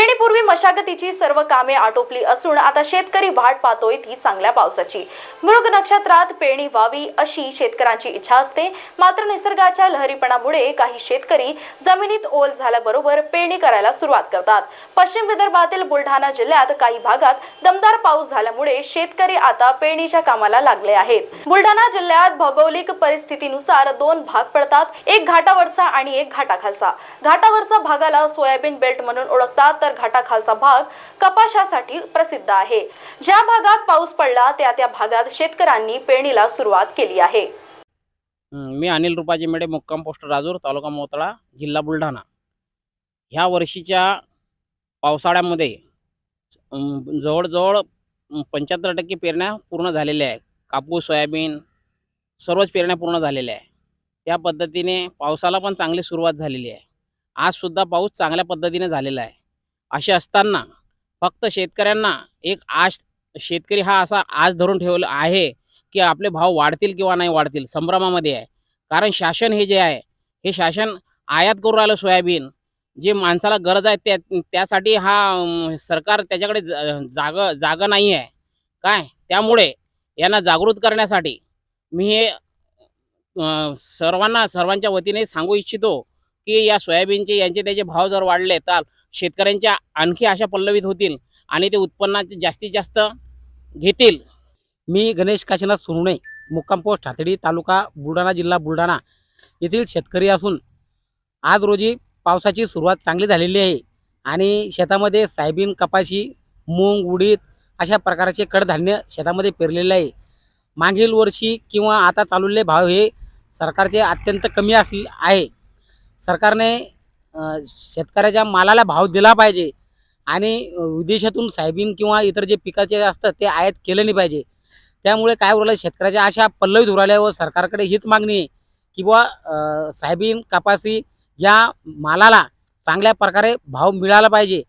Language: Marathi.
पेरणीपूर्वी मशागतीची सर्व कामे आटोपली असून आता शेतकरी वाट पाहतोय ती चांगल्या पावसाची. मृग नक्षत्रात पेरणी व्हावी अशी शेतकऱ्यांची इच्छा असते. मात्र निसर्गाच्या लहरीपणामुळे काही शेतकरी जमिनीत ओल झाल्याबरोबर पेरणी करायला सुरुवात करतात. पश्चिम विदर्भातील बुलढाणा जिल्ह्यात काही भागात दमदार पाऊस झाल्यामुळे शेतकरी आता पेरणीच्या कामाला लागले आहेत. बुलढाणा जिल्ह्यात भौगोलिक परिस्थितीनुसार दोन भाग पडतात. एक घाटावरचा आणि एक घाटाखालचा. घाटावरचा भागाला सोयाबीन बेल्ट म्हणून ओळखतात. तर घाटाखालचा भाग कपाशासाठी प्रसिद्ध आहे. ज्या भागात पाऊस पडला त्या त्या भागात शेतकऱ्यांनी पेरणीला सुरुवात केली आहे. मी अनिल रुपाजी मेडे मुक्काम पोस्ट राजूर तालुका मोतळा जिल्हा बुलढाणा. ह्या वर्षीच्या पावसाळ्यामध्ये अं, जवळजवळ पंच्याहत्तर टक्के पेरण्या पूर्ण झालेल्या आहेत. कापूस सोयाबीन सर्वच पेरण्या पूर्ण झालेल्या आहे त्या पद्धतीने पावसाला पण चांगली सुरुवात झालेली आहे. आजसुद्धा पाऊस चांगल्या पद्धतीने झालेला आहे. असे असताना फक्त शेतकऱ्यांना एक आश शेतकरी हा असा आज धरून ठेवला आहे की आपले भाव वाढतील किंवा नाही वाढतील संभ्रमामध्ये आहे. कारण शासन हे जे आहे हे शासन आयात करू राहिलं सोयाबीन. जे माणसाला गरज आहे त्या त्यासाठी हा सरकार त्याच्याकडे जाग जागा नाही आहे. काय? त्यामुळे यांना जागृत करण्यासाठी मी हे सर्वांना सर्वांच्या वतीने सांगू इच्छितो की या सोयाबीनचे यांचे त्याचे भाव जर वाढले तर शेतकऱ्यांच्या आणखी आशा पल्लवित होतील आणि ते उत्पन्नाचे जास्तीत जास्त घेतील. मी गणेश काशीनाथ सुरुणे मुक्काम पोस्ट हातडी तालुका बुलढाणा जिल्हा बुलढाणा येथील शेतकरी असून आज रोजी पावसाची सुरुवात चांगली झालेली आहे आणि शेतामध्ये सायबीन कपाशी मूग उडीद अशा प्रकारचे कडधान्य शेतामध्ये पेरलेले आहे. मागील वर्षी किंवा आता चालवलेले भाव हे सरकारचे अत्यंत कमी असले आहे. सरकारने शेतकऱ्याच्या मालाला भाव दिला पाहिजे आणि विदेशातून सायबीन किंवा इतर जे पिकाचे असतात ते आयात केलं नाही पाहिजे. त्यामुळे काय उरलं शेतकऱ्याच्या अशा पल्लवीत उराल्या व सरकारकडे हीच मागणी आहे की बुवा सायबीन कपासी या मालाला चांगल्या प्रकारे भाव मिळाला पाहिजे.